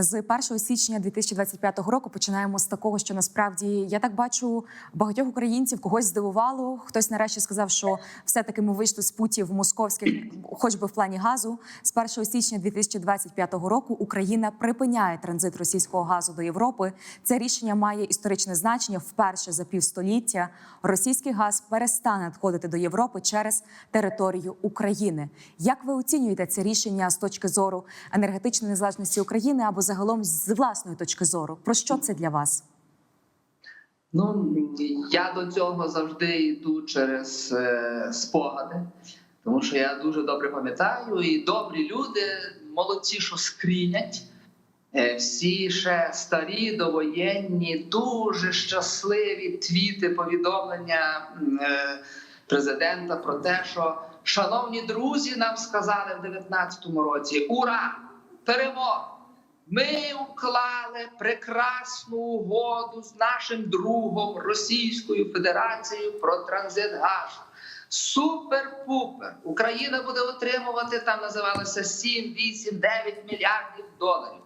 З 1 січня 2025 року починаємо з такого, що насправді я так бачу багатьох українців когось здивувало. Хтось нарешті сказав, що все-таки ми вийшли з путів московських, хоч би в плані газу. З 1 січня 2025 року Україна припиняє транзит російського газу до Європи. Це рішення має історичне значення. Вперше за півстоліття російський газ перестане надходити до Європи через територію України. Як ви оцінюєте це рішення з точки зору енергетичної незалежності України або загалом з власної точки зору? Про що це для вас? Ну я до цього завжди йду через е, спогади, тому що я дуже добре пам'ятаю, і добрі люди, молодці, що скрінять. Е, всі ще старі, довоєнні, дуже щасливі твіти, повідомлення е, президента про те, що шановні друзі, нам сказали в 19-му році: Ура! Перемога! Ми уклали прекрасну угоду з нашим другом Російською Федерацією про транзит газу. Супер-пупер! Україна буде отримувати там, називалося 7, 8, 9 мільярдів доларів.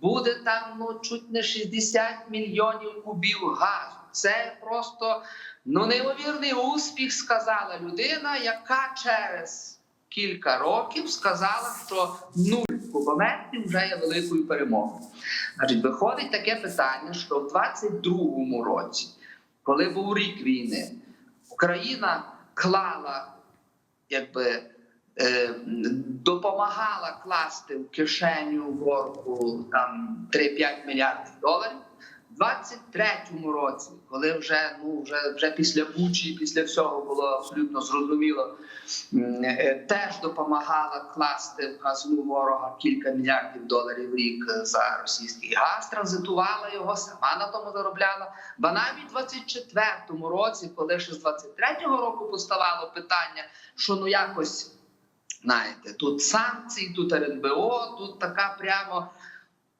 Буде там ну чуть не 60 мільйонів кубів газу. Це просто ну неймовірний успіх, сказала людина, яка через кілька років сказала, що нуль кубометрів вже є великою перемогою. Значить, виходить таке питання, що в 22-му році, коли був рік війни, Україна клала, якби е, допомагала класти в кишеню ворогу там 3-5 мільярдів доларів. У 23-му році, коли вже ну вже вже після Бучі, після всього було абсолютно зрозуміло, е, теж допомагала класти в казну ворога кілька мільярдів доларів в рік за російський газ, транзитувала його, сама на тому заробляла. Ба навіть в 24-му році, коли ще з 23-го року поставало питання, що ну якось знаєте, тут санкції, тут РНБО, тут така прямо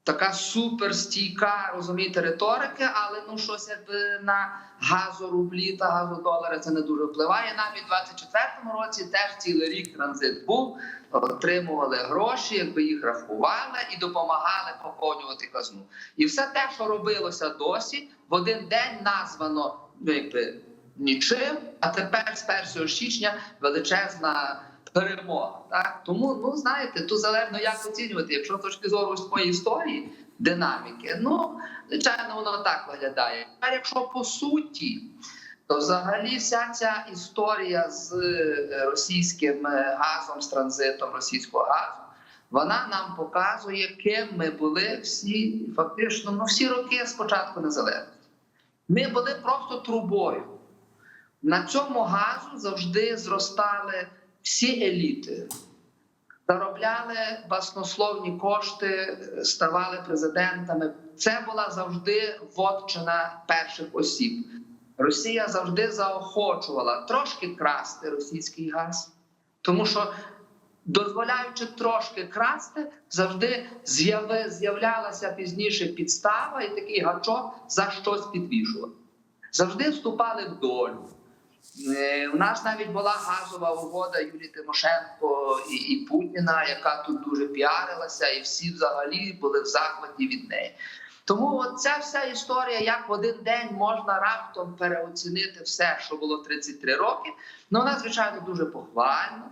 така суперстійка, розумієте, риторики, але ну щось якби на газорублі та газодолари це не дуже впливає. Навіть в 24-му році теж цілий рік транзит був, отримували гроші, якби їх рахували і допомагали поповнювати казну. І все те, що робилося досі, в один день названо ну, якби нічим. А тепер з 1 січня величезна перемога. Так тому, ну знаєте, тут залежно як оцінювати. Якщо точки зору своєї історії, динаміки, ну звичайно, воно так виглядає. А якщо по суті, то взагалі вся ця історія з е, російським е, газом, з транзитом російського газу. Вона нам показує, ким ми були всі, фактично, ну всі роки спочатку незалежності. Ми були просто трубою. На цьому газу завжди зростали всі еліти заробляли баснословні кошти, ставали президентами. Це була завжди вотчина перших осіб. Росія завжди заохочувала трошки красти російський газ, тому що, дозволяючи трошки красти, завжди з'являлася пізніше підстава і такий гачок за щось підвішувати. Завжди вступали в долю. Е, У нас навіть була газова угода Юлії Тимошенко і, і Путіна, яка тут дуже піарилася, і всі взагалі були в захваті від неї. Тому ця вся історія, як в один день можна раптом переоцінити все, що було 33 роки. Ну вона звичайно дуже похвальна.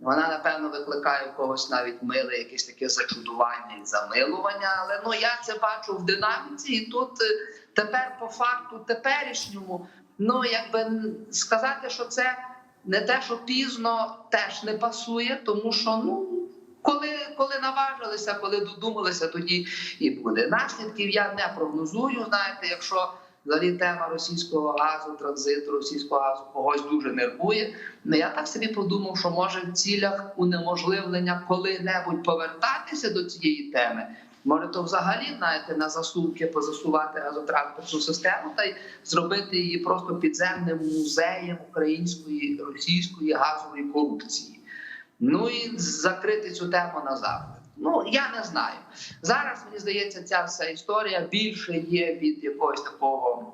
Вона напевно викликає в когось навіть миле, якесь таке зачудування і замилування. Але ну я це бачу в динаміці, і тут е, тепер по факту теперішньому. Ну, якби сказати, що це не те, що пізно, теж не пасує, тому що ну коли коли наважилися, коли додумалися, тоді і буде. Наслідків я не прогнозую. Знаєте, якщо взагалі тема російського газу, транзиту російського газу когось дуже нервує. Ну я так собі подумав, що може в цілях унеможливлення коли-небудь повертатися до цієї теми. Може, то взагалі знаєте, на засувки позасувати газотранспортну систему та й зробити її просто підземним музеєм української російської газової корупції. Ну і закрити цю тему назавжди. Ну я не знаю. Зараз мені здається, ця вся історія більше є від якогось такого,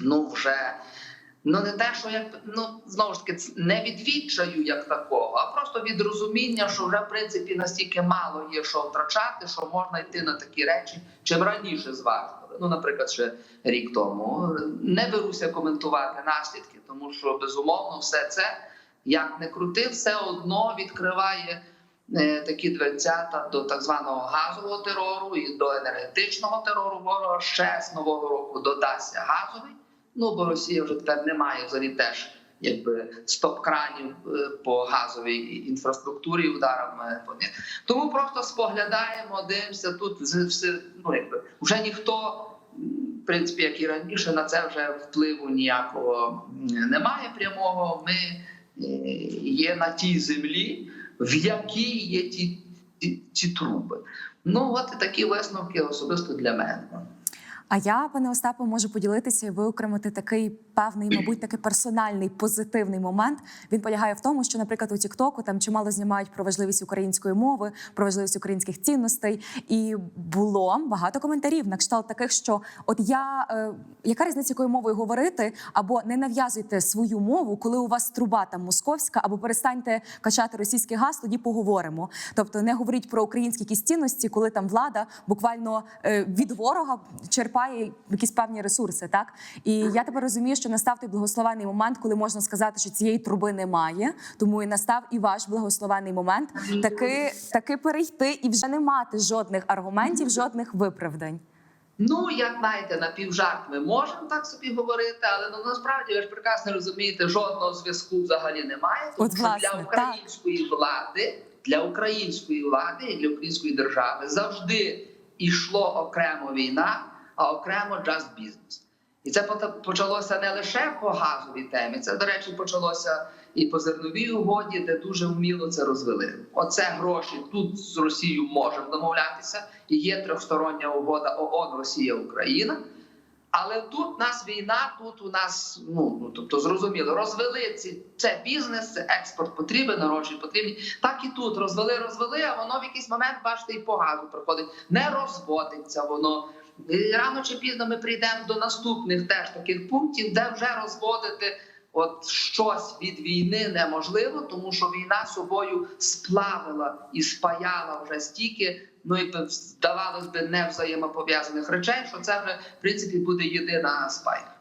ну вже Ну не те, що як ну знову ж таки не від відчаю як такого, а просто від розуміння, що вже в принципі настільки мало є що втрачати, що можна йти на такі речі, чим раніше зважували. Ну, наприклад, ще рік тому не беруся коментувати наслідки, тому що безумовно все це як не крути, все одно відкриває е, такі дверцята до так званого газового терору і до енергетичного терору. Ворога ще з нового року додасться газовий. Ну бо Росія вже тепер не має взагалі теж якби стоп-кранів е, по газовій інфраструктурі ударами по них. Тому просто споглядаємо, дивимося тут все, ну якби вже ніхто. В принципі, як і раніше, на це вже впливу ніякого немає прямого. Ми е, є на тій землі, в якій є ті, ті, труби. Ну от такі висновки особисто для мене. А я, пане Остапе, можу поділитися і виокремити такий певний, мабуть, такий персональний позитивний момент. Він полягає в тому, що, наприклад, у Тіктоку там чимало знімають про важливість української мови, про важливість українських цінностей. І було багато коментарів на кшталт таких, що от я е, яка різниця, якою мовою говорити, або не нав'язуйте свою мову, коли у вас труба там московська, або перестаньте качати російський газ, тоді поговоримо. Тобто не говоріть про українські якісь цінності, коли там влада буквально е, від ворога черпає якісь певні ресурси. Так і я тепер розумію, що настав той благословений момент, коли можна сказати, що цієї труби немає. Тому і настав і ваш благословений момент таки, таки перейти і вже не мати жодних аргументів, жодних виправдань. Ну, як знаєте, на півжарт ми можемо так собі говорити, але ну насправді ви ж прекрасно розумієте, жодного зв'язку взагалі немає. Тому От, що власне, для української влади, для української влади і для української держави завжди йшло окремо війна, а окремо just business. І це почалося не лише по газовій темі, це, до речі, почалося і по зерновій угоді, де дуже вміло це розвели. Оце гроші тут з Росією можемо домовлятися. І є трьохстороння угода ООН, Росія, Україна. Але тут у нас війна, тут у нас ну, ну тобто зрозуміло, розвели ці це бізнес, це експорт потрібен, гроші потрібні. Так і тут розвели, розвели, а воно в якийсь момент, бачите, і по газу приходить, не розводиться воно. Рано чи пізно ми прийдемо до наступних теж таких пунктів, де вже розводити от щось від війни неможливо, тому що війна собою сплавила і спаяла вже стільки. Ну і здавалось би не взаємопов'язаних речей, що це вже в принципі буде єдина спайка.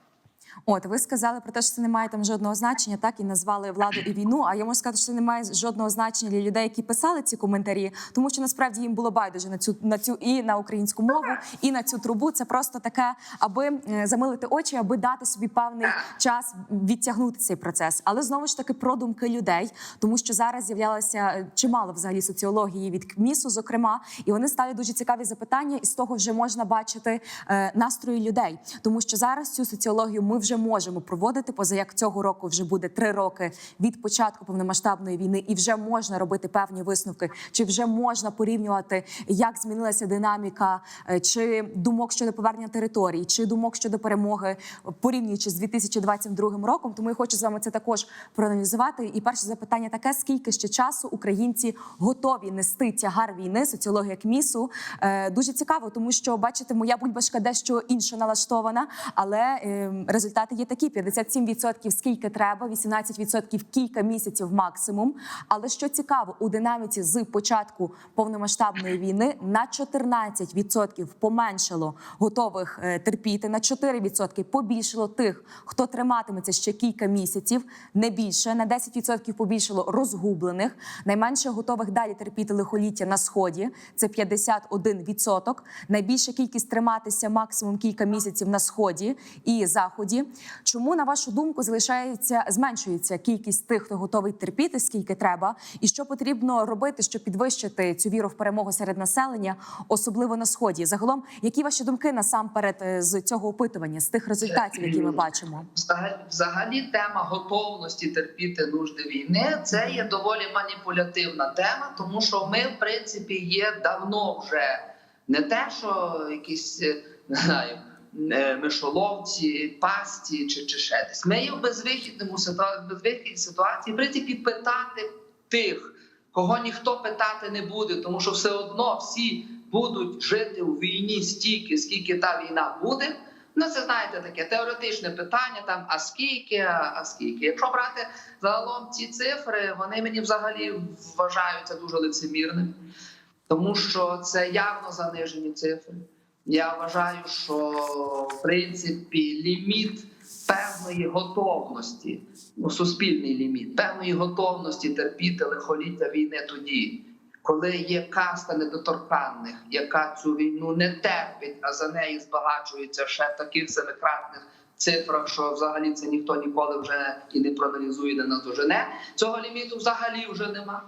От ви сказали про те, що це не має там жодного значення, так і назвали владу і війну. А я можу сказати, що це не має жодного значення для людей, які писали ці коментарі, тому що насправді їм було байдуже на цю на цю і на українську мову, і на цю трубу. Це просто таке, аби е, замилити очі, аби дати собі певний час відтягнути цей процес. Але знову ж таки про думки людей, тому що зараз з'являлося е, чимало взагалі соціології від КМІСу, зокрема, і вони ставлять дуже цікаві запитання, і з того вже можна бачити е, настрої людей, тому що зараз цю соціологію ми вже можемо проводити. Поза як цього року вже буде три роки від початку повномасштабної війни, і вже можна робити певні висновки, чи вже можна порівнювати, як змінилася динаміка, е, чи думок щодо повернення територій, чи думок щодо перемоги, порівнюючи з 2022 роком. Тому я хочу з вами це також проаналізувати. І перше запитання таке: скільки ще часу українці готові нести тягар війни? Соціологія КМІСу Е, дуже цікаво, тому що бачите, моя бульбашка дещо інше налаштована, але е, результати є такі: 57% скільки треба, 18% кілька місяців максимум. Але що цікаво, у динаміці з початку повномасштабної війни на 14% поменшало готових е, терпіти, на 4% побільшало тих, хто триматиметься ще кілька місяців, не більше на 10% побільшало розгублених, найменше готових далі терпіти лихоліття на сході. Це 51%. Найбільша кількість триматися максимум кілька місяців на сході і заході. Чому на вашу думку залишається зменшується кількість тих, хто готовий терпіти, скільки треба, і що потрібно робити, щоб підвищити цю віру в перемогу серед населення, особливо на сході? Загалом, які ваші думки насамперед е, з цього опитування, з тих результатів, які ми бачимо? Взагалі, тема готовності терпіти нужди війни це є доволі маніпулятивна тема, тому що ми, в принципі, є давно вже не те, що якісь не знаю. Мишоловці, пасті чи, чи ще десь. Ми є в безвихідному безвихідній ситуації, в принципі, питати тих, кого ніхто питати не буде, тому що все одно всі будуть жити у війні стільки, скільки та війна буде. Ну, це знаєте таке теоретичне питання. Там а скільки, а а скільки. Якщо брати загалом ці цифри, вони мені взагалі вважаються дуже лицемірними, тому що це явно занижені цифри. Я вважаю, що в принципі ліміт певної готовності, ну, суспільний ліміт, певної готовності терпіти лихоліття війни тоді, коли є каста недоторканних, яка цю війну не терпить, а за неї збагачується ще в таких семикратних цифрах, що взагалі це ніхто ніколи вже і не проаналізує, не наздожене. Цього ліміту взагалі вже нема.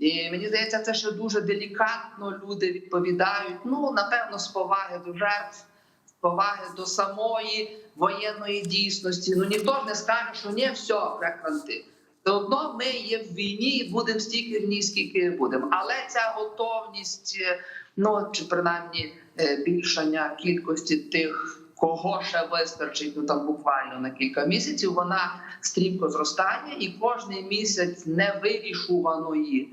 І мені здається, це ще дуже делікатно. Люди відповідають. Ну напевно, з поваги до жертв, з поваги до самої воєнної дійсності. Ну ніхто ж не скаже, що ні, все, прекранти. Все одно ми є в війні і будемо стільки в ній, скільки будемо. Але ця готовність, е, ну чи принаймні е, кількості тих, кого ще вистачить, ну там буквально на кілька місяців, вона стрімко зростає, і кожний місяць невирішуваної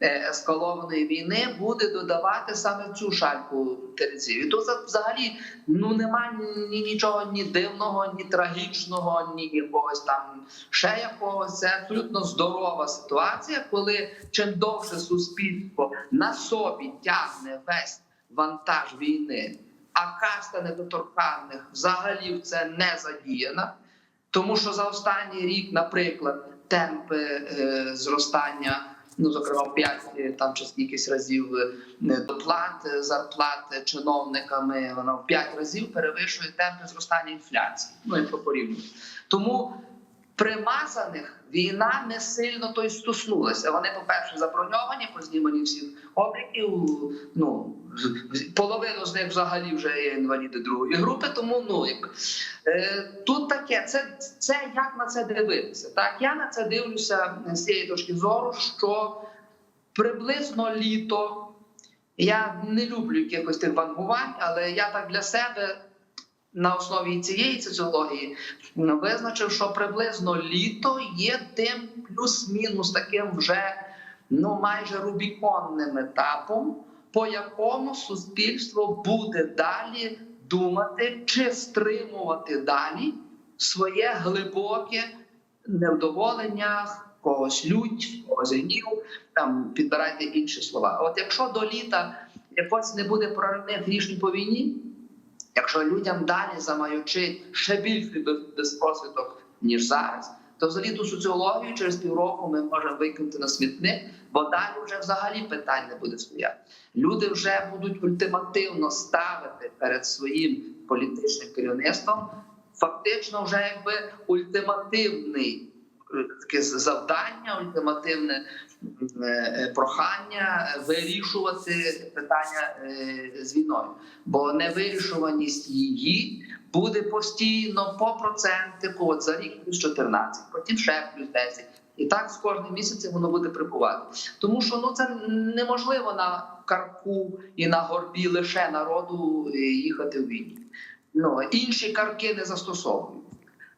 е, ескалованої війни буде додавати саме цю шальку терезів. І тут взагалі ну немає ні нічого ні дивного, ні трагічного, ні якогось там ще якогось. Це абсолютно здорова ситуація, коли чим довше суспільство на собі тягне весь вантаж війни, а каста недоторканних взагалі в це не задіяна. Тому що за останній рік, наприклад, темпи е, зростання, ну зокрема в 5 там чи скількись разів е, доплат, е, зарплат чиновниками, вона в 5 разів перевищує темпи зростання інфляції. Ну якщо порівнювати. Тому примазаних війна не сильно то й стоснулася. Вони, по-перше, заброньовані, познімані всіх обліків. Ну половину з них взагалі вже є інваліди другої групи. Тому ну якби е, тут таке, це, це як на це дивитися. Так я на це дивлюся з цієї точки зору, що приблизно літо. Я не люблю якихось тих вангувань, але я так для себе на основі цієї соціології визначив, що приблизно літо є тим плюс-мінус таким вже ну майже рубіконним етапом, по якому суспільство буде далі думати, чи стримувати далі своє глибоке невдоволення, когось лють, когось гнів, там підбирайте інші слова. От якщо до літа якось не буде проривних рішень по війні. Якщо людям далі замаючить ще більший безпросвіток, ніж зараз, то взагалі ту соціологію через півроку ми можемо викинути на смітник, бо далі вже взагалі питань не буде стояти. Люди вже будуть ультимативно ставити перед своїм політичним керівництвом фактично вже якби ультимативний таке завдання, ультимативне е, прохання вирішувати питання е, з війною, бо невирішуваність її буде постійно по процентику, от за рік плюс 14, потім ще плюс 10. І так з кожним місяцем воно буде прибувати. Тому що ну це неможливо на карку і на горбі лише народу е, їхати в війні. Ну інші карки не застосовують.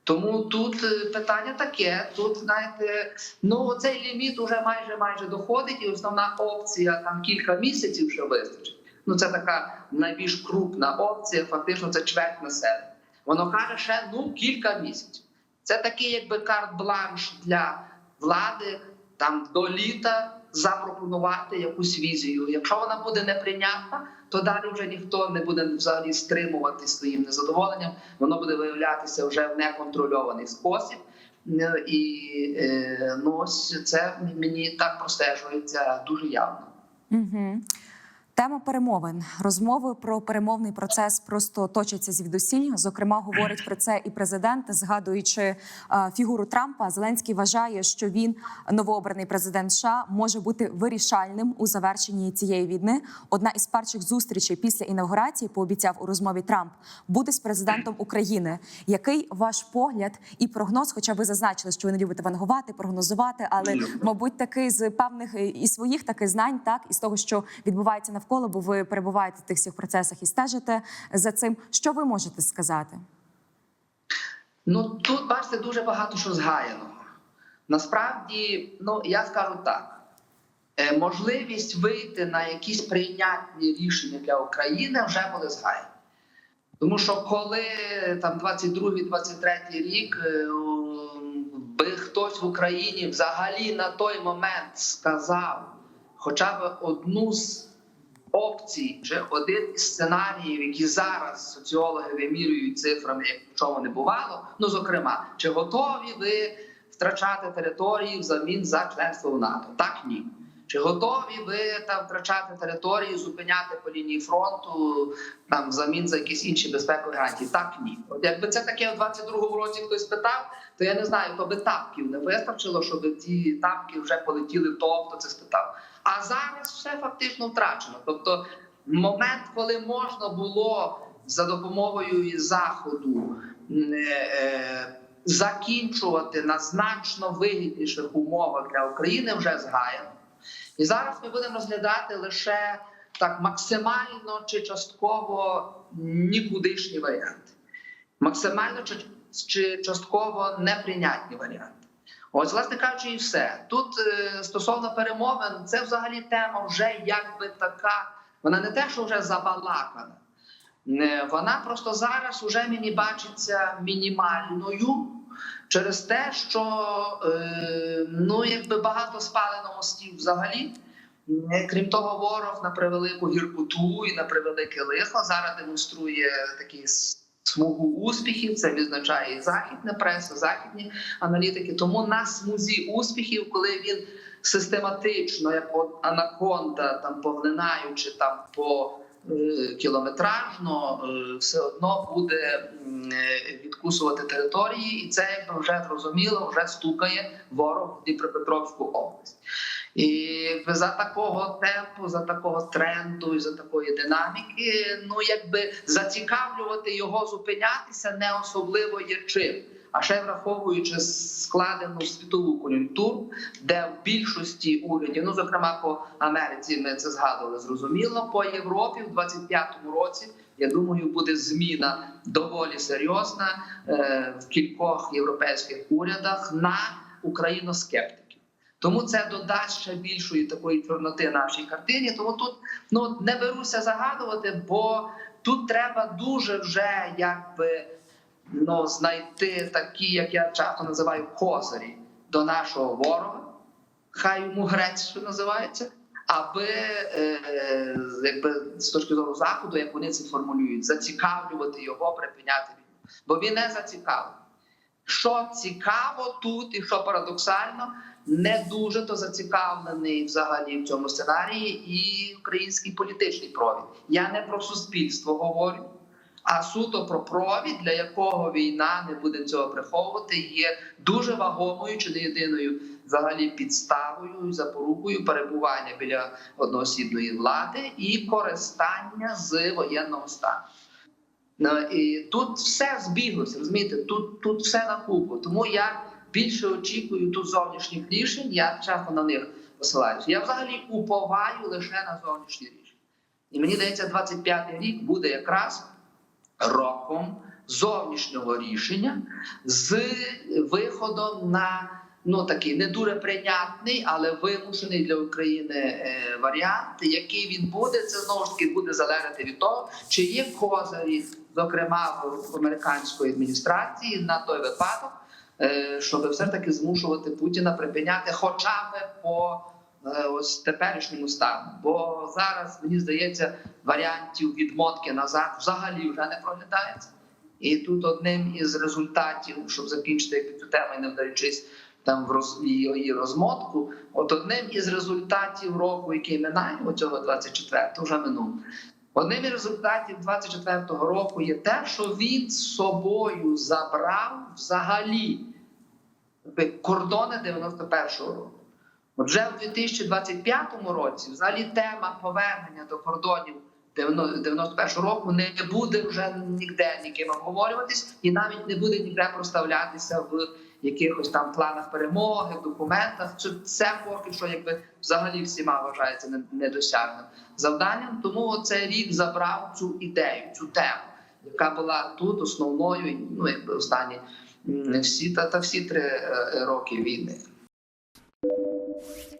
Тому тут е, питання таке. Тут знаєте, ну цей ліміт уже майже майже доходить, і основна опція там кілька місяців ще вистачить. Ну це така найбільш крупна опція. Фактично, це чверть населення. Воно каже, ще ну кілька місяців. Це такий, якби карт-бланш для влади там до літа запропонувати якусь візію. Якщо вона буде неприйнятна, то далі вже ніхто не буде взагалі стримувати своїм незадоволенням. Воно буде виявлятися вже в неконтрольований спосіб. Е, І е, ну ось це мені так простежується дуже явно. Угу. Тема перемовин розмови про перемовний процес просто точаться звідусіль. Зокрема, говорить про це і президент, згадуючи е, фігуру Трампа. Зеленський вважає, що він новообраний президент США може бути вирішальним у завершенні цієї війни. Одна із перших зустрічей після інаугурації пообіцяв у розмові Трамп буде з президентом України. Який ваш погляд і прогноз? Хоча ви зазначили, що ви не любите вангувати, прогнозувати, але мабуть, таки з певних і своїх таки знань, так і з того, що відбувається навколо, бо ви перебуваєте в тих всіх процесах і стежите за цим. Що ви можете сказати? Ну тут бачите дуже багато що згаяного. Насправді, ну я скажу так: е, можливість вийти на якісь прийнятні рішення для України вже були згаяні. Тому що коли там 22-23 рік е, би хтось в Україні взагалі на той момент сказав хоча б одну з опцій, чи один із сценаріїв, які зараз соціологи вимірюють цифрами, як чого не бувало. Ну зокрема, чи готові ви втрачати території взамін за членство в НАТО? Так ні. Чи готові ви там втрачати території, зупиняти по лінії фронту там взамін за якісь інші безпекові гарантії? Так ні. От якби це таке в 22-му році хтось питав, то я не знаю, то би тапків не вистачило, щоб ті тапки вже полетіли в того, хто це спитав. А зараз все фактично втрачено. Тобто, момент, коли можна було за допомогою заходу м, е, закінчувати на значно вигідніших умовах для України, вже згаяно. І зараз ми будемо розглядати лише так максимально чи частково нікудишні варіанти, максимально чи частково неприйнятні варіанти. Ось, власне кажучи, і все. Тут е, стосовно перемовин, це взагалі тема вже якби така. Вона не те, що вже забалакана. Вона просто зараз вже мені бачиться мінімальною через те, що е, ну якби багато спалено мостів взагалі. Е, Крім того, ворог на превелику гіркоту і на превелике лихо зараз демонструє такі с- смугу успіхів. Це відзначає і західна преса, західні аналітики. Тому на смузі успіхів, коли він систематично, як анаконда, там поглинаючи там по кілометражно, е, все одно буде е, відкусувати території, і це вже зрозуміло, вже стукає ворог в Дніпропетровську область. І за такого темпу, за такого тренду і за такої динаміки, ну якби зацікавлювати його зупинятися не особливо є чим. А ще враховуючи складену світову кон'юнктуру, де в більшості урядів, ну зокрема по Америці, ми це згадували зрозуміло. По Європі в 25-му році я думаю, буде зміна доволі серйозна е, в кількох європейських урядах на україноскептиків. Тому це додасть ще більшої такої чорноти нашій картині. Тому тут ну не беруся загадувати, бо тут треба дуже вже якби ну, знайти такі, як я часто називаю, козирі до нашого ворога. Хай йому грець, що називається, аби е, якби з точки зору заходу, як вони це формулюють, зацікавлювати його припиняти війну. Бо він не зацікавлений. Що цікаво тут, і що парадоксально, не дуже то зацікавлений взагалі в цьому сценарії і український політичний провід. Я не про суспільство говорю, а суто про провід, для якого війна не буде цього приховувати, є дуже вагомою чи не єдиною взагалі підставою запорукою перебування біля одноосібної влади і користання з воєнного стану. Ну, і тут все збіглося, розумієте, тут, тут все на купу. Тому я більше очікую тут зовнішніх рішень, я часто на них посилаюся. Я взагалі уповаю лише на зовнішні рішення. І мені здається, 25-й рік буде якраз роком зовнішнього рішення з виходом на ну такий не дуже прийнятний, але вимушений для України е, варіант. Який він буде, це знову ж таки буде залежати від того, чи є козирі, зокрема в американської адміністрації, на той випадок, е, щоб все ж таки змушувати Путіна припиняти, хоча б по ось теперішньому стану. Бо зараз мені здається, варіантів відмотки назад взагалі вже не проглядається. І тут одним із результатів, щоб закінчити цю тему і не вдаючись там в роз її розмотку, от одним із результатів року, який минає, оцього 24-го, вже минув. Одним із результатів 24-го року є те, що він собою забрав взагалі кордони 91-го року. Отже, в 2025 році взагалі тема повернення до кордонів 91 року не буде вже ніде ніким обговорюватись, і навіть не буде ніде проставлятися в якихось там планах перемоги, документах. Це, це поки що, якби взагалі всіма вважається не- недосяжним завданням. Тому цей рік забрав цю ідею, цю тему, яка була тут основною, ну якби останні всі та, та всі три е, роки війни. Thank you.